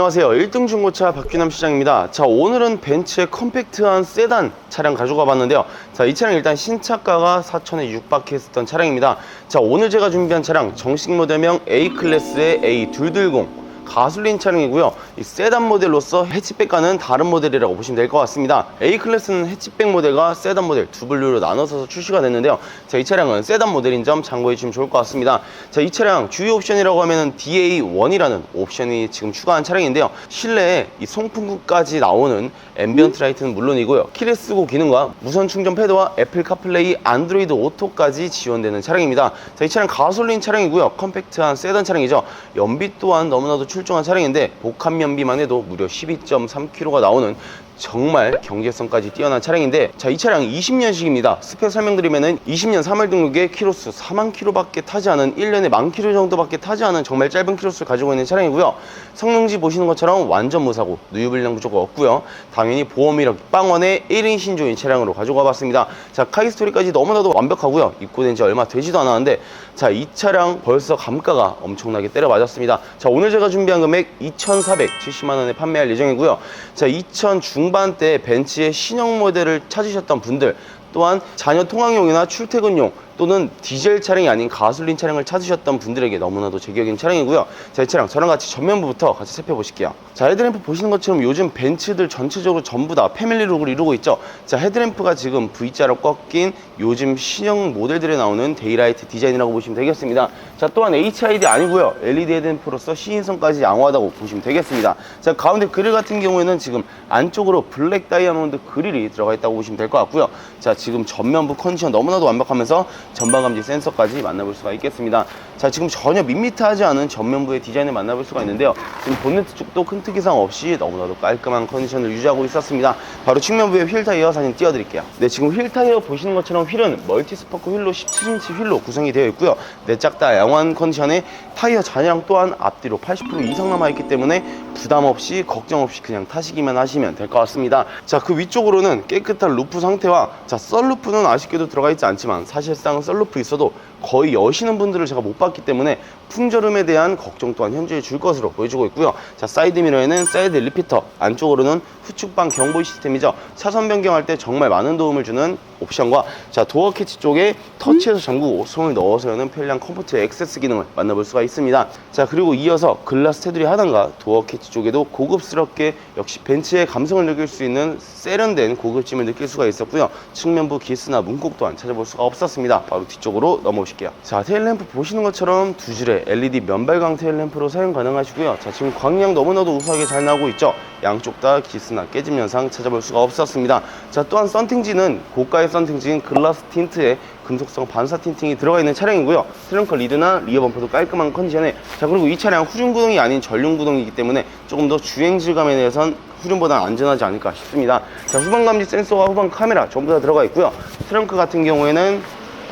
안녕하세요. 1등 중고차 박규남 시장입니다. 자, 오늘은 벤츠의 컴팩트한 세단 차량 가지고 와봤는데요. 자, 이 차량 일단 신차가가 4천에 육박했었던 차량입니다. 자, 오늘 제가 준비한 차량 정식 모델명 A클래스의 A220 가솔린 차량이고요. 이 세단 모델로서 해치백과는 다른 모델이라고 보시면 될 것 같습니다. A 클래스는 해치백 모델과 세단 모델 두 분류로 나눠서 출시가 됐는데요. 자, 이 차량은 세단 모델인 점 참고해 주시면 좋을 것 같습니다. 자, 이 차량 주요 옵션이라고 하면은 DA1이라는 옵션이 지금 추가한 차량인데요. 실내에 이 송풍구까지 나오는 앰비언트 라이트는 물론이고요. 키레스고 기능과 무선 충전 패드와 애플 카플레이, 안드로이드 오토까지 지원되는 차량입니다. 자, 이 차량 가솔린 차량이고요. 컴팩트한 세단 차량이죠. 연비 또한 너무나도 출 중한 차량인데 복합 연비만 해도 무려 12.3km가 나오는 정말 경제성까지 뛰어난 차량인데 자 이 차량 20년식입니다. 스펙 설명드리면은 20년 3월 등록에 키로수 4만 킬로밖에 타지 않은 1년에 만 킬로 정도밖에 타지 않은 정말 짧은 키로수를 가지고 있는 차량이고요. 성능지 보시는 것처럼 완전 무사고 누유불량 부조가 없고요. 당연히 보험 이력 빵원의 1인 신조인 차량으로 가지고 와봤습니다. 자 카이스토리까지 너무나도 완벽하고요. 입고된 지 얼마 되지도 않았는데 자 이 차량 벌써 감가가 엄청나게 때려 맞았습니다. 자 오늘 제가 준비한 금액 2,470만 원에 판매할 예정이고요. 자 2천 중 반대 벤츠의 신형 모델을 찾으셨던 분들 또한 자녀 통학용이나 출퇴근용 또는 디젤 차량이 아닌 가솔린 차량을 찾으셨던 분들에게 너무나도 제격인 차량이고요. 자, 이 차량 저랑 같이 전면부부터 같이 살펴보실게요. 자, 헤드램프 보시는 것처럼 요즘 벤츠들 전체적으로 전부 다 패밀리 룩을 이루고 있죠. 자, 헤드램프가 지금 V자로 꺾인 요즘 신형 모델들에 나오는 데이라이트 디자인이라고 보시면 되겠습니다. 자, 또한 HID 아니고요. LED 헤드램프로서 시인성까지 양호하다고 보시면 되겠습니다. 자, 가운데 그릴 같은 경우에는 지금 안쪽으로 블랙 다이아몬드 그릴이 들어가 있다고 보시면 될 것 같고요. 자, 지금 전면부 컨디션 너무나도 완벽하면서 전방 감지 센서까지 만나볼 수가 있겠습니다. 자, 지금 전혀 밋밋하지 않은 전면부의 디자인을 만나볼 수가 있는데요. 지금 본네트 쪽도 큰 특이 사항 없이 너무나도 깔끔한 컨디션을 유지하고 있었습니다. 바로 측면부의 휠 타이어 사진 띄워드릴게요. 네, 지금 휠 타이어 보시는 것처럼 휠은 멀티스포크 휠로 17인치 휠로 구성이 되어 있고요. 내짝다 양호한 컨디션에 타이어 잔량 또한 앞뒤로 80% 이상 남아있기 때문에 부담 없이 걱정 없이 그냥 타시기만 하시면 될 것 같습니다. 자, 그 위쪽으로는 깨끗한 루프 상태와 자, 썰루프는 아쉽게도 들어가 있지 않지만 사실상 썰루프 있어도 거의 여시는 분들을 제가 못 봤기 때문에 풍절음에 대한 걱정 또한 현저히 줄 것으로 보여주고 있고요. 자, 사이드 미러에는 사이드 리피터, 안쪽으로는 후측방 경보 시스템이죠. 차선 변경할 때 정말 많은 도움을 주는 옵션과 자, 도어 캐치 쪽에 터치해서 잠그고 손을 넣어서 여는 편리한 컴포트 액세스 기능을 만나볼 수가 있습니다. 자, 그리고 이어서 글라스 테두리 하단과 도어 캐치 쪽에도 고급스럽게 역시 벤츠의 감성을 느낄 수 있는 세련된 고급짐을 느낄 수가 있었고요. 측면부 기스나 문콕 또한 찾아볼 수가 없었습니다. 바로 뒤쪽으로 넘어오 실게요. 자, 테일램프 보시는 것처럼 두 줄의 LED 면발광 테일램프로 사용 가능하시고요. 자, 지금 광량 너무나도 우수하게 잘 나오고 있죠. 양쪽 다 기스나 깨짐 현상 찾아볼 수가 없었습니다. 자, 또한 썬팅지는 고가의 썬팅지인 글라스 틴트에 금속성 반사 틴팅이 들어가 있는 차량이고요. 트렁크 리드나 리어 범퍼도 깔끔한 컨디션에 자 그리고 이 차량 후륜 구동이 아닌 전륜 구동이기 때문에 조금 더 주행 질감에 대해선 후륜보다 안전하지 않을까 싶습니다. 자 후방 감지 센서와 후방 카메라 전부 다 들어가 있고요. 트렁크 같은 경우에는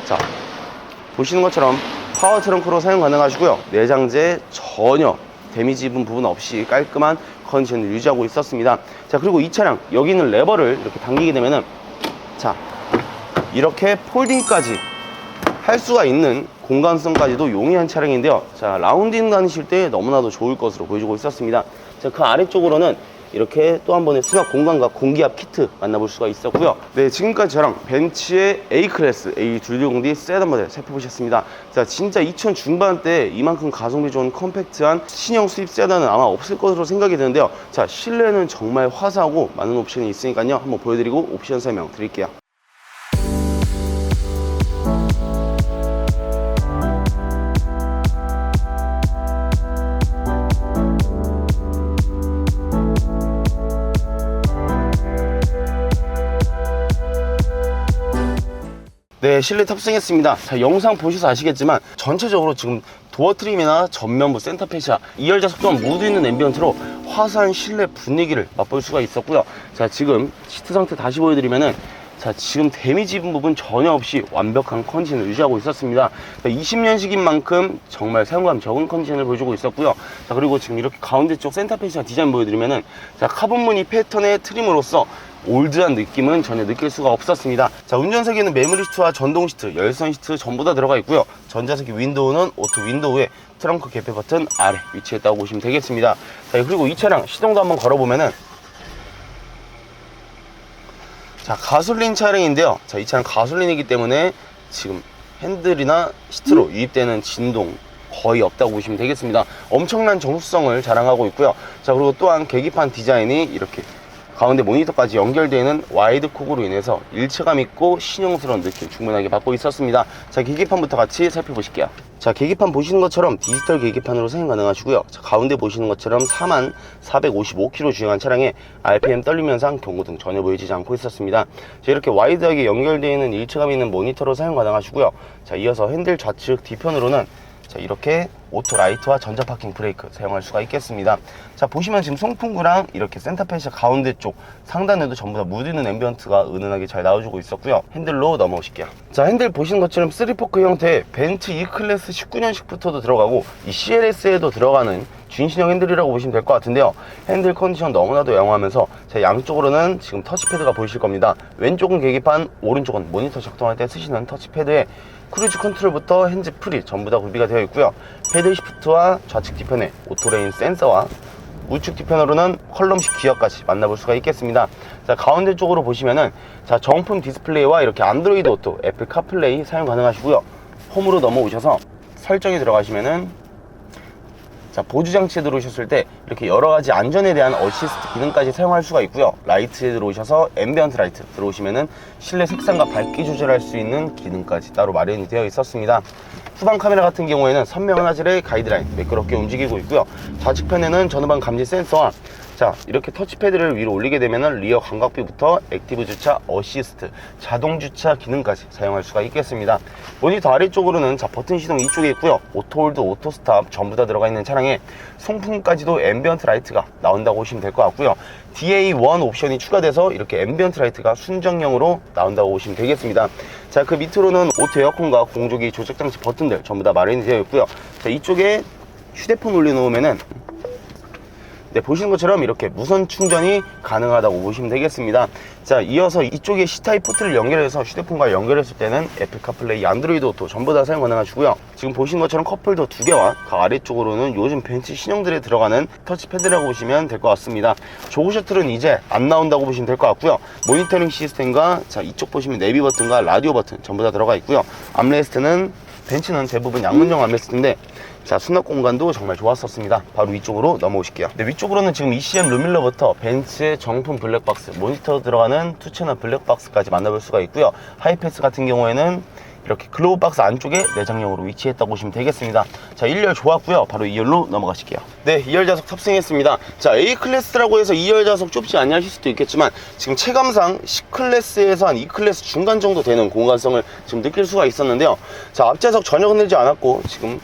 자 보시는 것처럼 파워 트렁크로 사용 가능하시고요. 내장재 전혀 데미지 입은 부분 없이 깔끔한 컨디션을 유지하고 있었습니다. 자 그리고 이 차량 여기 있는 레버를 이렇게 당기게 되면은 자 이렇게 폴딩까지 할 수가 있는 공간성까지도 용이한 차량인데요. 자, 라운딩 다니실 때 너무나도 좋을 것으로 보여주고 있었습니다. 자, 그 아래쪽으로는 이렇게 또 한 번의 수납 공간과 공기압 키트 만나볼 수가 있었고요. 네, 지금까지 저랑 벤츠의 A클래스 A220D 세단 모델 살펴보셨습니다. 자, 진짜 2000 중반대 이만큼 가성비 좋은 컴팩트한 신형 수입 세단은 아마 없을 것으로 생각이 드는데요. 자, 실내는 정말 화사하고 많은 옵션이 있으니까요. 한번 보여드리고 옵션 설명 드릴게요. 네, 실내 탑승했습니다. 자, 영상 보셔서 아시겠지만 전체적으로 지금 도어 트림이나 전면부 센터 페시아, 2열 좌석 또한 모두 있는 앰비언트로 화사한 실내 분위기를 맛볼 수가 있었고요. 자, 지금 시트 상태 다시 보여드리면은 자, 지금 데미지 입은 부분 전혀 없이 완벽한 컨디션을 유지하고 있었습니다. 20년식인 만큼 정말 사용감 적은 컨디션을 보여주고 있었고요. 자, 그리고 지금 이렇게 가운데 쪽 센터 페시아 디자인 보여드리면은 자, 카본 무늬 패턴의 트림으로써 올드한 느낌은 전혀 느낄 수가 없었습니다. 자, 운전석에는 메모리 시트와 전동 시트, 열선 시트 전부 다 들어가 있고요. 전자석의 윈도우는 오토 윈도우에 트렁크 개폐 버튼 아래 위치했다고 보시면 되겠습니다. 자, 그리고 이 차량 시동도 한번 걸어보면은 자, 가솔린 차량인데요. 자, 이 차량 가솔린이기 때문에 지금 핸들이나 시트로 유입되는 진동 거의 없다고 보시면 되겠습니다. 엄청난 정수성을 자랑하고 있고요. 자, 그리고 또한 계기판 디자인이 이렇게 가운데 모니터까지 연결되는 와이드 콕으로 인해서 일체감 있고 신형스러운 느낌 충분하게 받고 있었습니다. 자, 계기판부터 같이 살펴보실게요. 자, 계기판 보시는 것처럼 디지털 계기판으로 사용 가능하시고요. 자, 가운데 보시는 것처럼 4만 455km 주행한 차량에 RPM 떨림 현상, 경고등 전혀 보이지 않고 있었습니다. 자, 이렇게 와이드하게 연결되어 있는 일체감 있는 모니터로 사용 가능하시고요. 자, 이어서 핸들 좌측 뒤편으로는 자 이렇게 오토 라이트와 전자 파킹 브레이크 사용할 수가 있겠습니다. 자 보시면 지금 송풍구랑 이렇게 센터페시아 가운데 쪽 상단에도 전부 다 무디는 앰비언트가 은은하게 잘 나와주고 있었고요. 핸들로 넘어오실게요. 자 핸들 보시는 것처럼 3포크 형태의 벤츠 E클래스 19년식부터도 들어가고 이 CLS에도 들어가는 준신형 핸들이라고 보시면 될 것 같은데요. 핸들 컨디션 너무나도 양호하면서 자 양쪽으로는 지금 터치패드가 보이실 겁니다. 왼쪽은 계기판 오른쪽은 모니터 작동할 때 쓰시는 터치패드에 크루즈 컨트롤부터 핸즈 프리 전부 다 구비가 되어 있고요. 패들 시프트와 좌측 뒤편에 오토레인 센서와 우측 뒤편으로는 컬럼식 기어까지 만나볼 수가 있겠습니다. 자, 가운데 쪽으로 보시면은 자, 정품 디스플레이와 이렇게 안드로이드 오토, 애플 카플레이 사용 가능하시고요. 홈으로 넘어오셔서 설정에 들어가시면은 자, 보조 장치에 들어오셨을 때 이렇게 여러 가지 안전에 대한 어시스트 기능까지 사용할 수가 있고요. 라이트에 들어오셔서 앰비언트 라이트 들어오시면은 실내 색상과 밝기 조절할 수 있는 기능까지 따로 마련이 되어 있었습니다. 후방 카메라 같은 경우에는 선명한 화질의 가이드라인 매끄럽게 움직이고 있고요. 좌측편에는 전후방 감지 센서와 자 이렇게 터치패드를 위로 올리게 되면 리어 광각비부터 액티브 주차 어시스트 자동 주차 기능까지 사용할 수가 있겠습니다. 모니터 아래쪽으로는 자 버튼 시동 이쪽에 있고요. 오토홀드 오토스탑 전부 다 들어가 있는 차량에 송풍까지도 앰비언트 라이트가 나온다고 보시면 될 것 같고요. DA1 옵션이 추가돼서 이렇게 앰비언트 라이트가 순정형으로 나온다고 보시면 되겠습니다. 자 그 밑으로는 오토 에어컨과 공조기 조작 장치 버튼들 전부 다 마련이 되어 있고요. 자 이쪽에 휴대폰 올려놓으면은 네, 보시는 것처럼 이렇게 무선 충전이 가능하다고 보시면 되겠습니다. 자, 이어서 이쪽에 C타입 포트를 연결해서 휴대폰과 연결했을 때는 애플 카플레이, 안드로이드 오토 전부 다 사용 가능하시고요. 지금 보시는 것처럼 컵홀더 두 개와 그 아래쪽으로는 요즘 벤츠 신형들에 들어가는 터치패드라고 보시면 될 것 같습니다. 조그 셔틀은 이제 안 나온다고 보시면 될 것 같고요. 모니터링 시스템과 자, 이쪽 보시면 내비 버튼과 라디오 버튼 전부 다 들어가 있고요. 암레스트는 벤츠는 대부분 양문형 암레스트인데 자 수납 공간도 정말 좋았었습니다. 바로 위쪽으로 넘어오실게요. 네, 위쪽으로는 지금 ECM 루밀러부터 벤츠의 정품 블랙박스 모니터 들어가는 투채널 블랙박스까지 만나볼 수가 있고요. 하이패스 같은 경우에는 이렇게 글로우 박스 안쪽에 내장형으로 위치했다고 보시면 되겠습니다. 자 1열 좋았고요. 바로 2열로 넘어가실게요. 네 2열 좌석 탑승했습니다. 자 A클래스라고 해서 2열 좌석 좁지 않냐 하실 수도 있겠지만 지금 체감상 C클래스에서 한 E클래스 중간 정도 되는 공간성을 지금 느낄 수가 있었는데요. 자 앞좌석 전혀 흔들지 않았고 지금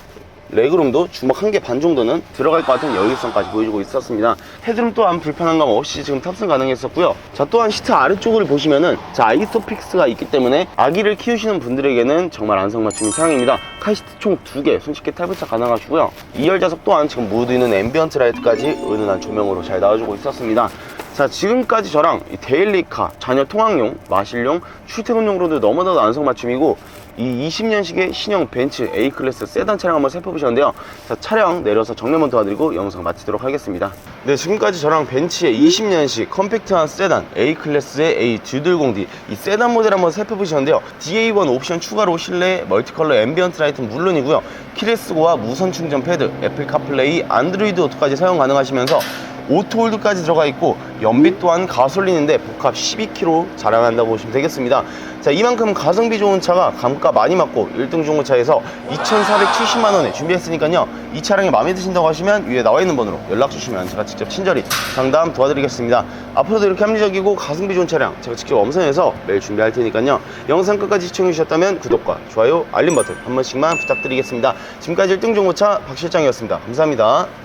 레그룸도 주먹 한 개 반 정도는 들어갈 것 같은 여유성까지 보여주고 있었습니다. 헤드룸 또한 불편한 감 없이 지금 탑승 가능했었고요. 자, 또한 시트 아래쪽을 보시면은 자, 아이소픽스가 있기 때문에 아기를 키우시는 분들에게는 정말 안성맞춤인 차량입니다. 카시트 총 두 개 손쉽게 탈부착 가능하시고요. 2열 좌석 또한 지금 무드 있는 앰비언트 라이트까지 은은한 조명으로 잘 나와주고 있었습니다. 자 지금까지 저랑 이 데일리카, 자녀 통학용, 마실용, 출퇴근용으로도 너무나도 안성맞춤이고 이 20년식의 신형 벤츠 A클래스 세단 차량 한번 살펴보셨는데요. 자 차량 내려서 정면만 도와드리고 영상 마치도록 하겠습니다. 네 지금까지 저랑 벤츠의 20년식 컴팩트한 세단 A클래스의 A 듀들공디 이 세단 모델 한번 살펴보셨는데요. DA1 옵션 추가로 실내 멀티컬러 앰비언트 라이트는 물론이고요. 키레스고와 무선 충전 패드, 애플 카플레이, 안드로이드 오토까지 사용 가능하시면서 오토홀드까지 들어가 있고 연비 또한 가솔린인데 복합 12km 자랑한다고 보시면 되겠습니다. 자 이만큼 가성비 좋은 차가 감가 많이 맞고 1등 중고차에서 2,470만원에 준비했으니까요. 이 차량이 마음에 드신다고 하시면 위에 나와 있는 번호로 연락 주시면 제가 직접 친절히 상담 도와드리겠습니다. 앞으로도 이렇게 합리적이고 가성비 좋은 차량 제가 직접 엄선해서 매일 준비할 테니까요. 영상 끝까지 시청해 주셨다면 구독과 좋아요 알림 버튼 한 번씩만 부탁드리겠습니다. 지금까지 1등 중고차 박 실장이었습니다. 감사합니다